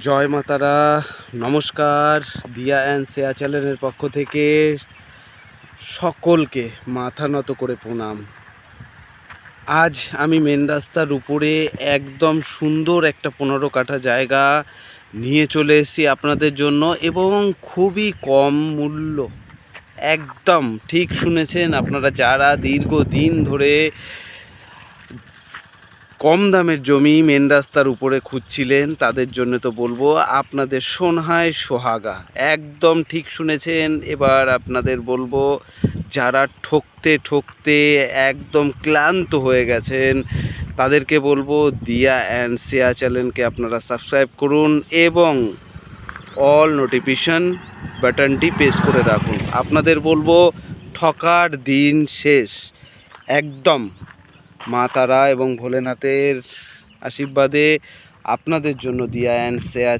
জয় মাতারা নমস্কার দিয়া অ্যান্ড সেয়া চ্যানেলের পক্ষ থেকে সকলকে মাথা নত করে প্রণাম। আজ আমি মেন রাস্তার উপরে একদম সুন্দর একটা পনেরো কাঠা জায়গা নিয়ে চলে এসেছি আপনাদের জন্য এবং খুবই কম মূল্য। একদম, ঠিক শুনেছেন আপনারা যারা দীর্ঘদিন ধরে কম দামের জমি মেন রাস্তার উপরে খুঁজছিলেন, তাদের জন্য তো বলব আপনাদের সোনহায় সোহাগা। একদম ঠিক শুনেছেন, এবার আপনাদের বলব যারা ঠকতে ঠকতে একদম ক্লান্ত হয়ে গেছেন, তাদেরকে বলব দিয়া অ্যান্ড শেয়া চ্যানেলকে আপনারা সাবস্ক্রাইব করুন এবং অল নোটিফিকেশন বাটনটি প্রেস করে রাখুন। আপনাদের বলব ঠকার দিন শেষ। একদম। মা তারা এবং ভোলেনাথের আশীর্বাদে আপনাদের জন্য দিয়া অ্যান্ড সেয়া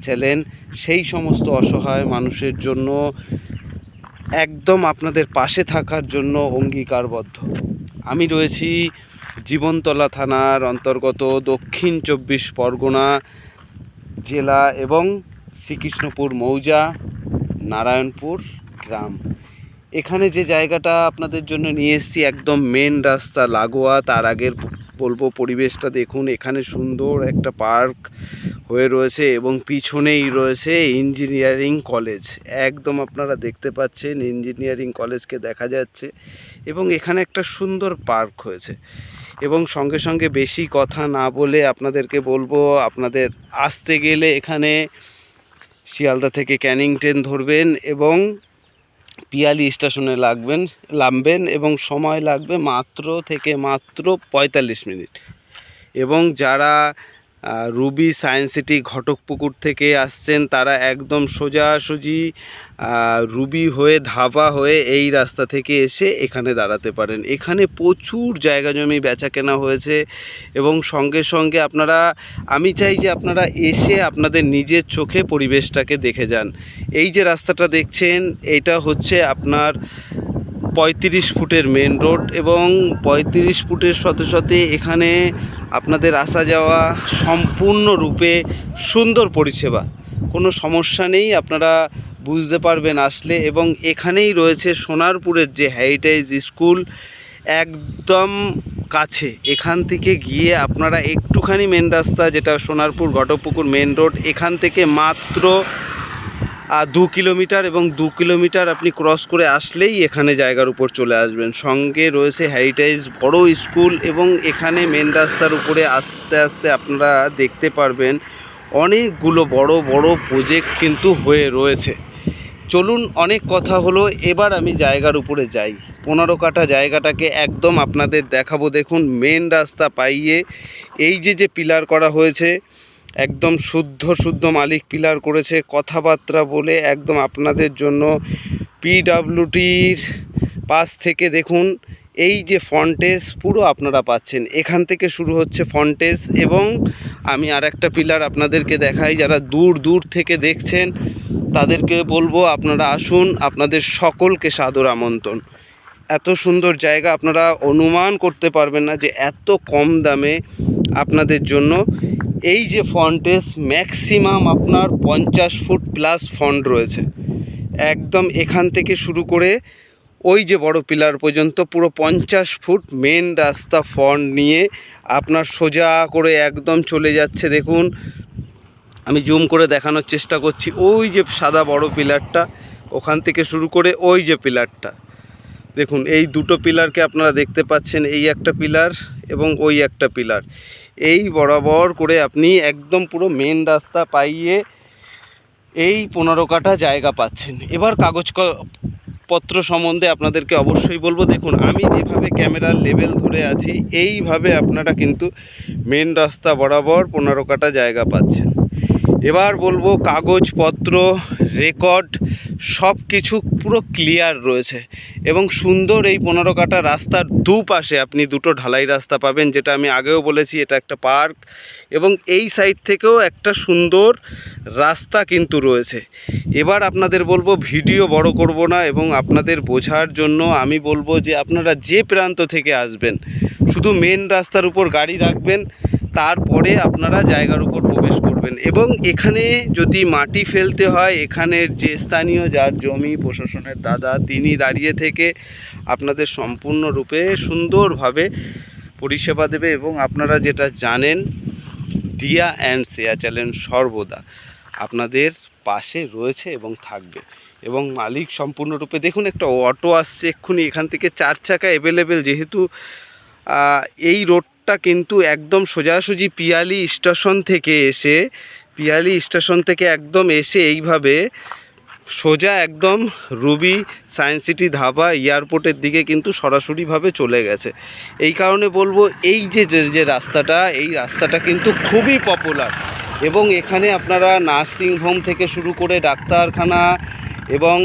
সেই সমস্ত অসহায় মানুষের জন্য একদম আপনাদের পাশে থাকার জন্য অঙ্গীকারবদ্ধ। আমি রয়েছি জীবনতলা থানার অন্তর্গত দক্ষিণ চব্বিশ পরগনা জেলা এবং শ্রীকৃষ্ণপুর মৌজা, নারায়ণপুর গ্রাম। এখানে যে জায়গাটা আপনাদের জন্য নিয়ে এসেছি, একদম মেন রাস্তা লাগোয়া। তার আগের বলব পরিবেশটা দেখুন, এখানে সুন্দর একটা পার্ক হয়ে রয়েছে এবং পিছনেই রয়েছে ইঞ্জিনিয়ারিং কলেজ একদম আপনারা দেখতে পাচ্ছেন ইঞ্জিনিয়ারিং কলেজকে দেখা যাচ্ছে এবং এখানে একটা সুন্দর পার্ক হয়েছে। এবং সঙ্গে সঙ্গে বেশি কথা না বলে আপনাদেরকে বলব, আপনাদের আসতে গেলে এখানে শিয়ালদা থেকে ক্যানিং ট্রেন ধরবেন এবং পিয়ালি স্টেশনে লাগবেন নামবেন এবং সময় লাগবে মাত্র থেকে মাত্র পঁয়তাল্লিশ মিনিট। এবং যারা রুবি সায়েন্স সিটি ঘটকপুকুর থেকে আসছেন। তারা একদম সোজাসুজি রুবি হয়ে ধাবা হয়ে এই রাস্তা থেকে এসে এখানে দাঁড়াতে পারেন। এখানে প্রচুর জায়গা জমি বেচা কেনা হয়েছে এবং সঙ্গে সঙ্গে আপনারা, আমি চাই যে আপনারা এসে আপনাদের নিজের চোখে পরিবেশটাকে দেখে যান। এই যে রাস্তাটা দেখছেন, এটা হচ্ছে আপনার পঁয়ত্রিশ ফুটের মেন রোড এবং পঁয়ত্রিশ ফুটের সাথে সাথে এখানে আপনাদের আসা যাওয়া সম্পূর্ণরূপে সুন্দর পরিষেবা। কোনো সমস্যা নেই, আপনারা বুঝতে পারবেন আসলে। এবং এখানেই রয়েছে সোনারপুরের যে হেরিটেজ স্কুল একদম কাছে। এখান থেকে গিয়ে আপনারা একটুখানি মেন রাস্তা, যেটা সোনারপুর ঘটকপুকুর মেন রোড এখান থেকে মাত্র দু কিলোমিটার এবং দু কিলোমিটার আপনি ক্রস করে আসলেই এখানে জায়গার উপর চলে আসবেন। সঙ্গে রয়েছে হেরিটেজ বড় স্কুল এবং এখানে মেন রাস্তার উপরে আস্তে আস্তে আপনারা দেখতে পারবেন অনেকগুলো বড় বড় প্রজেক্ট কিন্তু হয়ে রয়েছে। চলুন অনেক কথা হলো, এবার আমি জায়গার উপরে যাই। পনেরো কাটা জায়গাটাকে একদম আপনাদের দেখাবো। দেখুন মেন রাস্তা পাইয়ে এই যে যে পিলার করা হয়েছে একদম শুদ্ধ শুদ্ধ মালিক পিলার করেছে। কথাবার্তা বলে একদম আপনাদের জন্য পিডাব্লিউটির পাশ থেকে দেখুন, এই যে ফন্টেজ পুরো আপনারা পাচ্ছেন। এখান থেকে শুরু হচ্ছে ফন্টেজ এবং আমি আর একটা পিলার আপনাদেরকে দেখাই, যারা দূর দূর থেকে দেখছেন, তাদেরকে বলব আপনারা আসুন, আপনাদের সকলকে সাদর আমন্ত্রণ। এত সুন্দর জায়গা আপনারা অনুমান করতে পারবেন না যে এত কম দামে আপনাদের জন্য এই যে ফন্টেজ ম্যাক্সিমাম আপনার পঞ্চাশ ফুট প্লাস ফন্ট রয়েছে। একদম এখান থেকে শুরু করে ওই যে বড় পিলার পর্যন্ত পুরো পঞ্চাশ ফুট মেন রাস্তা ফন্ট নিয়ে আপনার সোজা করে একদম চলে যাচ্ছে। দেখুন, আমি জুম করে দেখানোর চেষ্টা করছি। ওই যে সাদা বড় পিলারটা, ওখান থেকে শুরু করে ওই যে পিলারটা। দেখুন, এই দুটো পিলারকে আপনারা দেখতে পাচ্ছেন। এই একটা পিলার এবং ওই একটা পিলার। এই বরাবর করে আপনি একদম পুরো মেন রাস্তা পাইয়ে এই পনেরো কাঠা জায়গা পাচ্ছেন। এবার কাগজ পত্র সম্বন্ধে আপনাদেরকে অবশ্যই বলব, দেখুন, আমি যেভাবে ক্যামেরার লেভেল ধরে আছি, এইভাবে আপনারা কিন্তু মেন রাস্তা বরাবর পনেরো কাঠা জায়গা পাচ্ছেন। এবার বলব, কাগজপত্র রেকর্ড সব কিছু পুরো ক্লিয়ার রয়েছে এবং সুন্দর এই পনেরো কাটা রাস্তার দুপাশে আপনি দুটো ঢালাই রাস্তা পাবেন, যেটা আমি আগেও বলেছি, এটা একটা পার্ক এবং এই সাইড থেকেও একটা সুন্দর রাস্তা কিন্তু রয়েছে। এবার আপনাদের বলব, ভিডিও বড় করব না এবং আপনাদের বোঝার জন্য আমি বলব যে আপনারা যে প্রান্ত থেকে আসবেন, শুধু মেন রাস্তার উপর গাড়ি রাখবেন, তারপরে আপনারা জায়গার উপর প্রবেশ করবেন। এবং এখানে যদি মাটি ফেলতে হয়, এখানের যে স্থানীয় যার জমি, প্রশাসনের দাদা, তিনি দাঁড়িয়ে থেকে আপনাদের সম্পূর্ণরূপে সুন্দরভাবে পরিষেবা দেবে এবং আপনারা যেটা জানেন, দিয়া অ্যান্ড সেয়া চ্যালেঞ্জ সর্বদা আপনাদের পাশে রয়েছে এবং থাকবে। এবং মালিক সম্পূর্ণরূপে দেখুন একটা অটো আসছে, এক্ষুনি এখান থেকে চার চাকা অ্যাভেলেবেল যেহেতু এই এই রোডটা কিন্তু একদম সোজাসুজি পিয়ালি স্টেশন থেকে এসে, পিয়ালি স্টেশন থেকে একদম এসে এইভাবে সোজা একদম রুবি সায়েন্স সিটি ধাবা এয়ারপোর্টের দিকে কিন্তু সরাসরিভাবে চলে গেছে। এই কারণে বলব এই যে- যে রাস্তাটা, এই রাস্তাটা কিন্তু খুবই পপুলার এবং এখানে আপনারা নার্সিং হোম থেকে শুরু করে ডাক্তারখানা এবং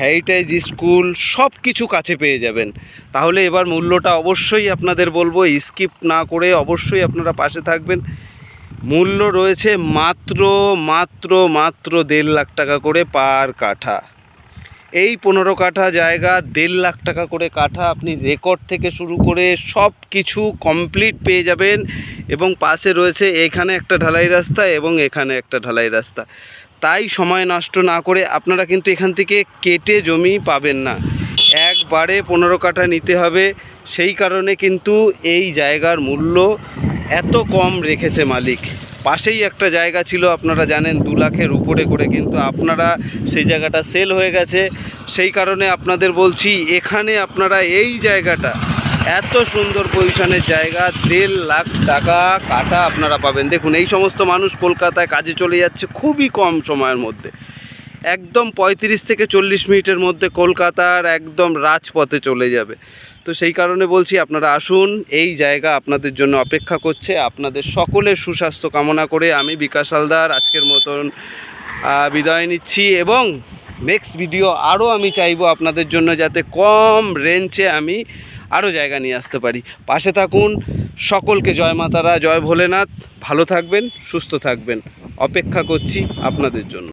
হেরিটেজ স্কুল সব কিছু কাছে পেয়ে যাবেন। তাহলে এবার মূল্যটা অবশ্যই আপনাদের বলব স্কিপ না করে অবশ্যই আপনারা পাশে থাকবেন। মূল্য রয়েছে মাত্র মাত্র মাত্র দেড় লাখ টাকা করে পার কাঠা। এই পনেরো কাঠা জায়গা, দেড় লাখ টাকা করে কাঠা আপনি রেকর্ড থেকে শুরু করে সব কিছু কমপ্লিট পেয়ে যাবেন এবং পাশে রয়েছে এখানে একটা ঢালাই রাস্তা এবং এখানে একটা ঢালাই রাস্তা। তাই সময় নষ্ট না করে আপনারা কিন্তু এখান থেকে কেটে জমি পাবেন না। একবারে পনেরো কাঠা নিতে হবে। সেই কারণে কিন্তু এই জায়গার মূল্য এত কম রেখেছে মালিক। পাশেই একটা জায়গা ছিল, আপনারা জানেন, দু লাখের উপরে করে কিন্তু আপনারা সেই জায়গাটা সেল হয়ে গেছে। সেই কারণে আপনাদের বলছি, এখানে আপনারা এই জায়গাটা এত সুন্দর পজিশনের জায়গা, দেড় লাখ টাকা কাটা আপনারা পাবেন। দেখুন, এই সমস্ত মানুষ কলকাতায় কাজে চলে যাচ্ছে খুবই কম সময়ের মধ্যে। একদম পঁয়ত্রিশ থেকে চল্লিশ মিনিটের মধ্যে কলকাতার একদম রাজপথে চলে যাবে। তো সেই কারণে বলছি, আপনারা আসুন, এই জায়গা আপনাদের জন্য অপেক্ষা করছে। আপনাদের সকলের সুস্বাস্থ্য কামনা করে আমি বিকাশ হালদার আজকের মতন বিদায় নিচ্ছি এবং নেক্সট ভিডিও আরও আমি চাইব আপনাদের জন্য যাতে কম রেঞ্জে আমি আরও জায়গা নিয়ে আসতে পারি। পাশে থাকুন। সকলকে জয় মাতারা, জয় ভোলেনাথ। ভালো থাকবেন, সুস্থ থাকবেন। অপেক্ষা করছি আপনাদের জন্য।